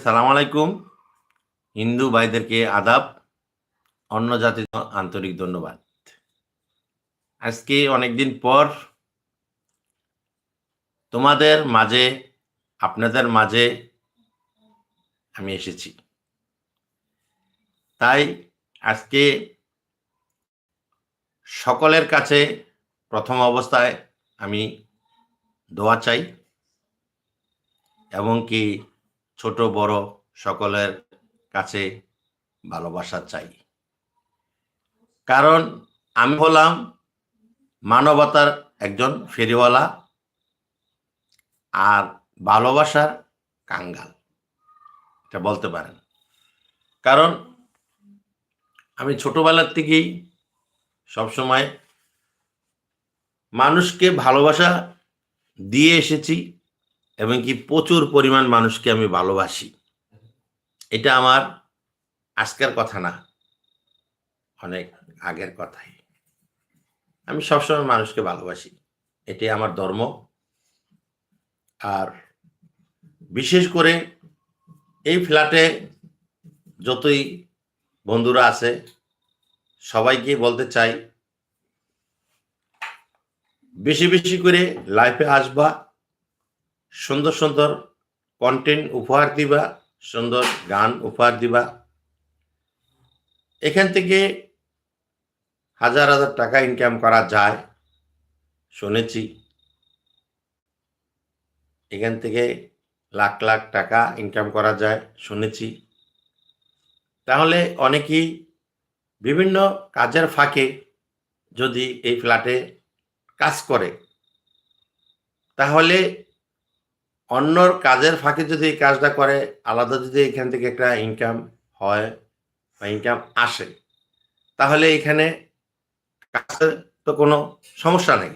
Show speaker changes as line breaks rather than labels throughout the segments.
সালাম আলাইকুম। হিন্দু ভাইদেরকে আদাব, অন্য জাতির আন্তরিক ধন্যবাদ। আজকে অনেকদিন পর তোমাদের মাঝে, আপনাদের মাঝে আমি এসেছি। তাই আজকে সকলের কাছে প্রথম অবস্থায় আমি দোয়া চাই, এবং কি ছোট, বড় সকলের কাছে ভালোবাসা চাই। কারণ আমি হলাম মানবতার একজন ফেরিওয়ালা আর ভালোবাসার কাঙ্গাল, এটা বলতে পারেন। কারণ আমি ছোটবেলার থেকেই সবসময় মানুষকে ভালোবাসা দিয়ে এসেছি। এবং কি প্রচুর পরিমাণ মানুষকে আমি ভালোবাসি। এটা আমার আজকের কথা না, অনেক আগের কথাই। আমি সবসময় মানুষকে ভালোবাসি, এটাই আমার ধর্ম। আর বিশেষ করে এই ফ্ল্যাটে যতই বন্ধুরা আছে, সবাইকে বলতে চাই, বেশি বেশি করে লাইফে আসবা। সুন্দর সুন্দর কন্টেন্ট উপহার দিবা, সুন্দর গান উপহার দিবা। এখান থেকে হাজার হাজার টাকা ইনকাম করা যায়, শুনেছি। এখান থেকে লাখ লাখ টাকা ইনকাম করা যায়, শুনেছি। তাহলে অনেকেই বিভিন্ন কাজের ফাঁকে যদি এই ফ্ল্যাটে কাজ করে, তাহলে অন্যর কাজের ফাঁকে যদি এই কাজটা করে, আলাদা যদি এখান থেকে একটা ইনকাম হয় বা ইনকাম আসে, তাহলে এখানে কাজের তো কোনো সমস্যা নেই।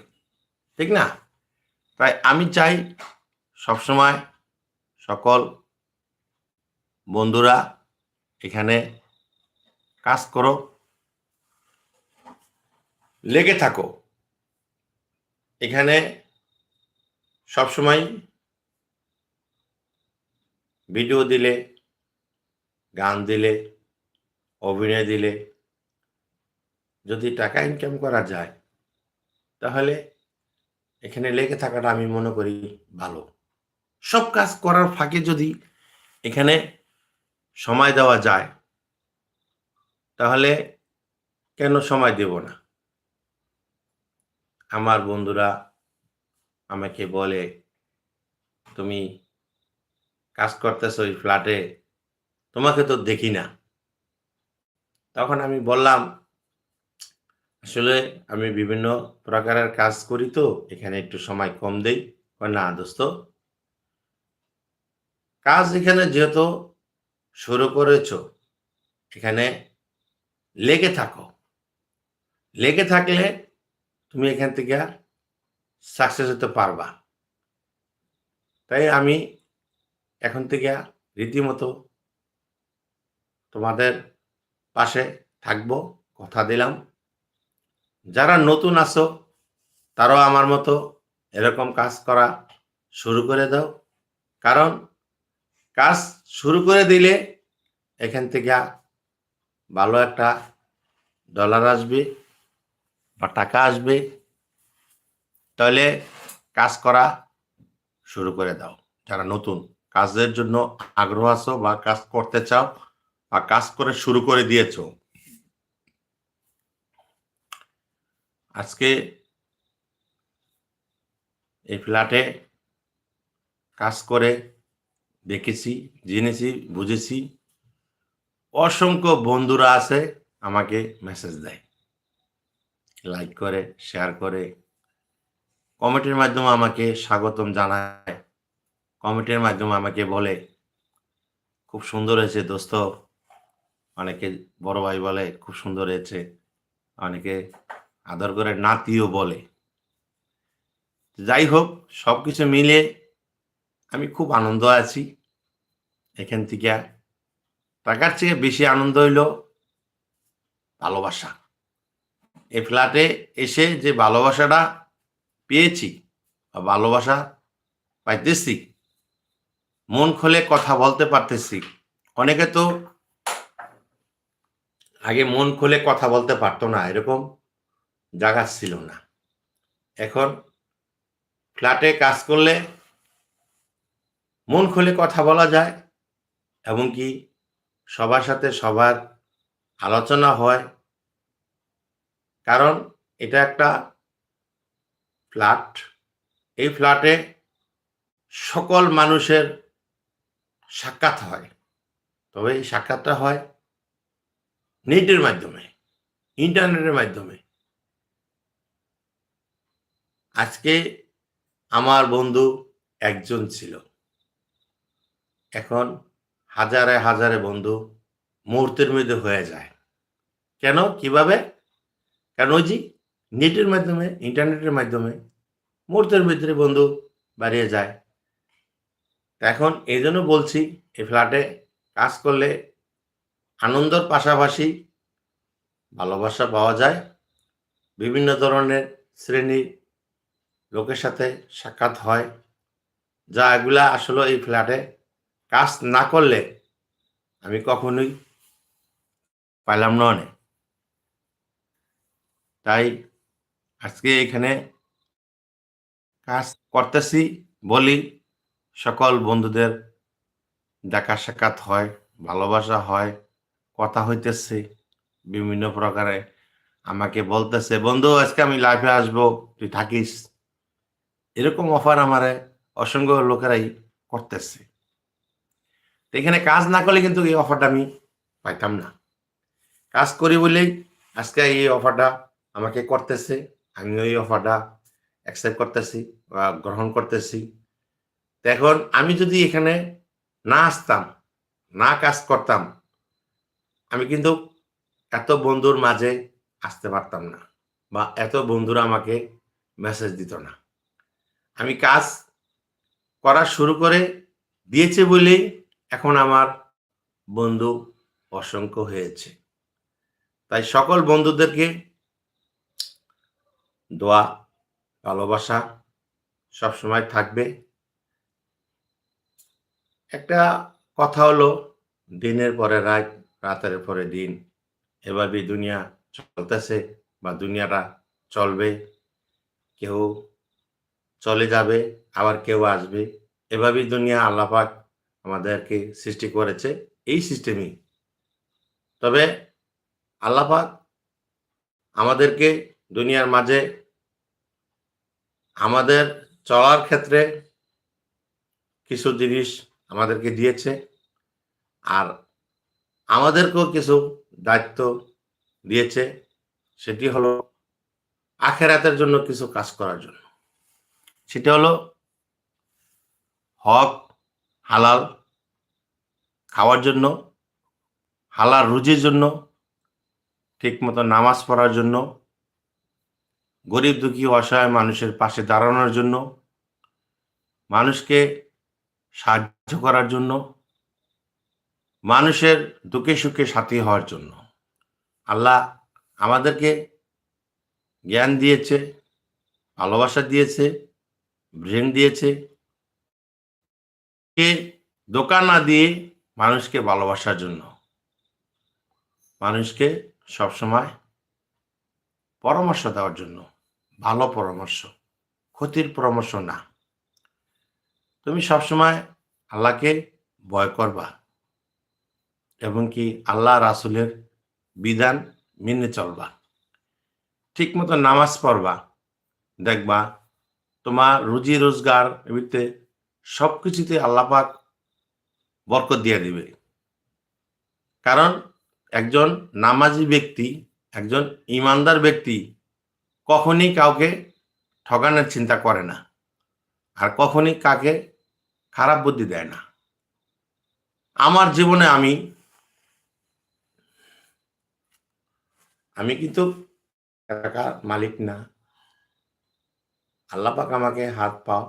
ঠিক না? তাই আমি চাই সবসময় সকল বন্ধুরা এখানে কাজ করো, লেগে থাকো। এখানে সবসময় ভিডিও দিলে, গান দিলে, অভিনয় দিলে, যদি টাকা ইনকাম করা যায়, তাহলে এখানে লেগে থাকাটা আমি মনে করি ভালো। সব কাজ করার ফাঁকে যদি এখানে সময় দেওয়া যায়, তাহলে কেন সময় দেব না? আমার বন্ধুরা আমাকে বলে, তুমি কাজ করতেছো ওই ফ্ল্যাটে তোমাকে তো দেখি না। তখন আমি বললাম, আসলে আমি বিভিন্ন প্রকারের কাজ করি তো, এখানে একটু সময় কম দেই। না দোস্ত। কাজ এখানে যেহেতু শুরু করেছ, এখানে লেগে থাকো। লেগে থাকলে তুমি এখান থেকে সাকসেস হতে পারবা। তাই আমি এখন থেকে রীতিমতো তোমাদের পাশে থাকব, কথা দিলাম। যারা নতুন আসো তারাও আমার মতো এরকম কাজ করা শুরু করে দাও। কারণ কাজ শুরু করে দিলে এখান থেকে ভালো একটা ডলার আসবে বা টাকা আসবে। তাহলে কাজ করা শুরু করে দাও, যারা নতুন। কাজের জন্য আগ্রহ আছো বা কাজ করতে চাও বা কাজ করে শুরু করে দিয়েছ? আজকে এই ফ্ল্যাটে কাজ করে দেখেছি, জেনেছি, বুঝেছি। অসংখ্য বন্ধুরা আছে, আমাকে মেসেজ দেয়। লাইক করে শেয়ার করে। কমেন্টের মাধ্যমে আমাকে স্বাগতম জানায়। কমেন্টের মাধ্যমে আমাকে বলে, খুব সুন্দর হয়েছে দোস্ত। অনেকে বড় ভাই বলে, খুব সুন্দর হয়েছে। অনেকে আদর করে নাতিও বলে। যাই হোক সব কিছু মিলে আমি খুব আনন্দ আছি। এখান থেকে টাকার চেয়ে বেশি আনন্দ হইল ভালোবাসা। এই ফ্ল্যাটে এসে যে ভালোবাসাটা পেয়েছি বা ভালোবাসা পাইতেছি মন খুলে কথা বলতে পারতেছি। অনেকে তো আগে মন খুলে কথা বলতে পারতো না, এরকম জায়গা ছিল না। এখন ফ্ল্যাটে কাজ করলে মন খুলে কথা বলা যায় এবং কি সবার সাথে সবার আলোচনা হয়। কারণ এটা একটা ফ্ল্যাট। এই ফ্ল্যাটে সকল মানুষের সাক্ষাৎ হয়। তবে এই সাক্ষাৎটা হয় নেটের মাধ্যমে, ইন্টারনেটের মাধ্যমে। আজকে আমার বন্ধু একজন ছিল। এখন হাজারে হাজারে বন্ধু মুহূর্তের মধ্যে হয়ে যায়। কেন? কীভাবে? কেন ওই যে নেটের মাধ্যমে, ইন্টারনেটের মাধ্যমে মুহূর্তের ভিতরে বন্ধু বাড়িয়ে যায়। এখন এই জন্য বলছি, এই ফ্ল্যাটে কাজ করলে আনন্দর পাশাপাশি ভালোবাসা পাওয়া যায়। বিভিন্ন ধরনের শ্রেণির লোকের সাথে সাক্ষাৎ হয়। যা এগুলা আসলে এই ফ্ল্যাটে কাজ না করলে আমি কখনোই পাইলাম না অনেক। তাই আজকে এখানে কাজ করতেছি বলি সকল বন্ধুদের দেখা সাক্ষাৎ হয়, ভালোবাসা হয়, কথা হইতেছে, বিভিন্ন প্রকারে আমাকে বলতেছে, বন্ধু, আজকে আমি লাইফে আসব, তুই থাকিস? এরকম অফার আমারে অসংখ্য লোকেরাই করতেছে। এখানে কাজ না করলে কিন্তু এই অফারটা আমি পাইতাম না। কাজ করি বলেই আজকে এই অফারটা আমাকে করতেছে আমি ওই অফারটা অ্যাকসেপ্ট করতেছি বা গ্রহণ করতেছি। এখন আমি যদি এখানে না আসতাম, না কাজ করতাম, আমি কিন্তু এত বন্ধুর মাঝে আসতে পারতাম না বা এত বন্ধুরা আমাকে মেসেজ দিত না। আমি কাজ করা শুরু করে দিয়েছে বলেই এখন আমার বন্ধু অসংখ্য হয়েছে। তাই সকল বন্ধুদেরকে দোয়া, ভালোবাসা সবসময় থাকবে। একটা কথা হলো, দিনের পরে রাত, রাতের পরে দিন। এভাবেই দুনিয়া চলতেছে বা দুনিয়াটা চলবে। কেউ চলে যাবে, আবার কেউ আসবে। এভাবেই দুনিয়া আল্লাপাক আমাদেরকে সৃষ্টি করেছে এই সিস্টেমই তবে আল্লাপাক আমাদেরকে দুনিয়ার মাঝে আমাদের চলার ক্ষেত্রে কিছু জিনিস আমাদেরকে দিয়েছে। আর আমাদেরকেও কিছু দায়িত্ব দিয়েছে, সেটি হলো আখেরাতের জন্য কিছু কাজ করার জন্য। সেটা হলো হক, হালাল খাওয়ার জন্য, হালাল রুজির জন্য, ঠিক মতো নামাজ পড়ার জন্য, গরিব দুঃখী অসহায় মানুষের পাশে দাঁড়ানোর জন্য, মানুষকে সাহায্য করার জন্য, মানুষের দুঃখে সুখে সাথী হওয়ার জন্য। আল্লাহ আমাদেরকে জ্ঞান দিয়েছে, ভালোবাসা দিয়েছে, ব্রেন দিয়েছে। কে দোকান না দিয়ে মানুষকে ভালোবাসার জন্য। মানুষকে সবসময় পরামর্শ দেওয়ার জন্য। ভালো পরামর্শ, ক্ষতির পরামর্শ না। তুমি সবসময় আল্লাহকে ভয় করবা এবং কি আল্লাহ রাসুলের বিধান মেনে চলবা। ঠিক মতো নামাজ পড়বা, দেখবা তোমার রুজি রোজগার এমনিতে সব কিছুতে আল্লাপাক বরকত দিয়ে দিবে। কারণ একজন নামাজি ব্যক্তি, একজন ইমানদার ব্যক্তি কখনই কাউকে ঠকানোর চিন্তা করে না। আর কখনই কাকে খারাপ বুদ্ধি দেয় না। আমার জীবনে আমি আমি কিন্তু টাকার মালিক না। আল্লাপাক আমাকে হাত পাও,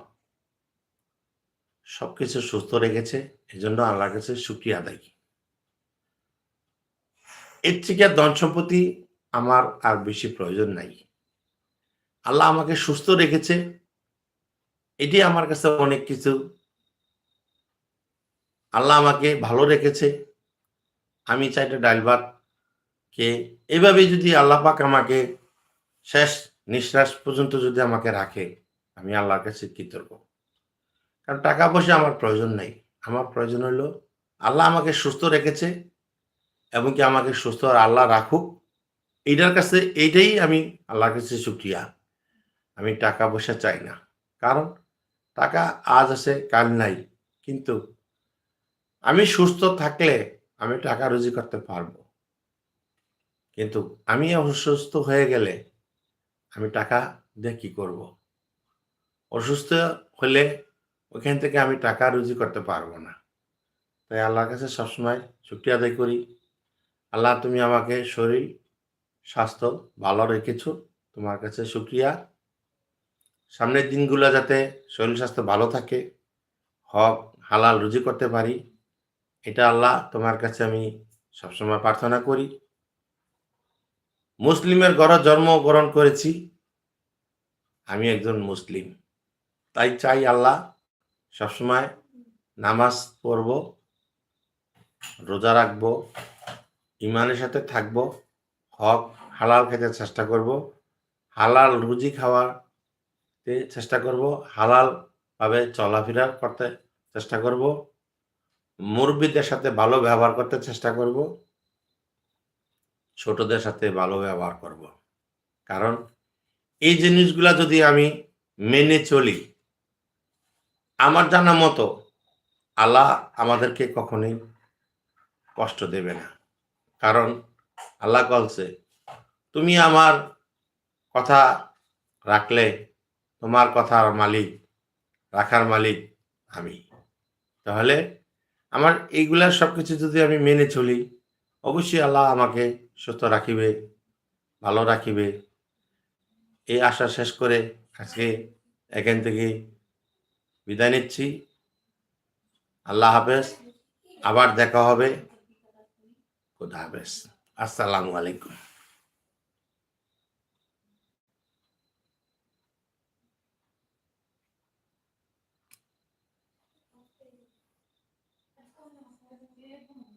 সবকিছু সুস্থ রেখেছে এই জন্য আল্লাহর কাছে সুক্রিয়া আদায় এর থেকে ধন সম্পত্তি আমার আর বেশি প্রয়োজন নাই। আল্লাহ আমাকে সুস্থ রেখেছে এটি আমার কাছে অনেক কিছু আল্লাহ আমাকে ভালো রেখেছে। আমি চাইটা ডাইল ভাত কে এভাবে যদি আল্লাহ পাক আমাকে শেষ নিঃশ্বাস পর্যন্ত যদি আমাকে রাখে, আমি আল্লাহর কাছে কৃতজ্ঞ। কারণ টাকা পয়সা আমার প্রয়োজন নেই। আমার প্রয়োজন হলো আল্লাহ আমাকে সুস্থ রেখেছে এবং কি আমাকে সুস্থ আর আল্লাহ রাখুক। এইটার কাছে এইটাই আমি আল্লাহর কাছে শুক্রিয়া। আমি টাকা পয়সা চাই না। কারণ টাকা আজ আছে, কাল নাই। কিন্তু আমি সুস্থ থাকলে আমি টাকা রুজি করতে পারব। কিন্তু আমি অসুস্থ হয়ে গেলে আমি টাকা দিয়ে কি করব? অসুস্থ হলে ওইখান থেকে আমি টাকা রুজি করতে পারব না। তাই আল্লাহর কাছে সবসময় শুক্রিয়া আদায় করি। আল্লাহ, তুমি আমাকে শরীর, স্বাস্থ্য ভালো রেখেছো, তোমার কাছে শুক্রিয়া। সামনের দিনগুলো যাতে শরীর স্বাস্থ্য ভালো থাকে, হক, হালাল রুজি করতে পারি। এটা আল্লাহ তোমার কাছে আমি সবসময় প্রার্থনা করি। মুসলিমের ঘরে জন্মগ্রহণ করেছি। আমি একজন মুসলিম। তাই চাই আল্লাহ সবসময় নামাজ পড়ব, রোজা রাখব ইমানের সাথে থাকব, হক হালাল খেতে চেষ্টা করব, হালাল রুজি খাওয়াতে চেষ্টা করব হালাল ভাবে চলাফেরা করতে চেষ্টা করব। মুরব্বীদের সাথে ভালো ব্যবহার করতে চেষ্টা করব, ছোটদের সাথে ভালো ব্যবহার করব। কারণ এই জিনিসগুলা যদি আমি মেনে চলি, আমার জানা মতো আল্লাহ আমাদেরকে কখনোই কষ্ট দেবে না। কারণ আল্লাহ বলছে, তুমি আমার কথা রাখলে তোমার কথার মালিক, রাখার মালিক আমি। তাহলে আমার এইগুলা সব কিছু যদি আমি মেনে চলি, অবশ্যই আল্লাহ আমাকে সুস্থ রাখিবে, ভালো রাখিবে। এই আশা শেষ করে আজকে এখান থেকে বিদায় নিচ্ছি। আল্লাহ হাফেজ, আবার দেখা হবে। খুদা হাফেজ। আসসালামু আলাইকুম। perguntar.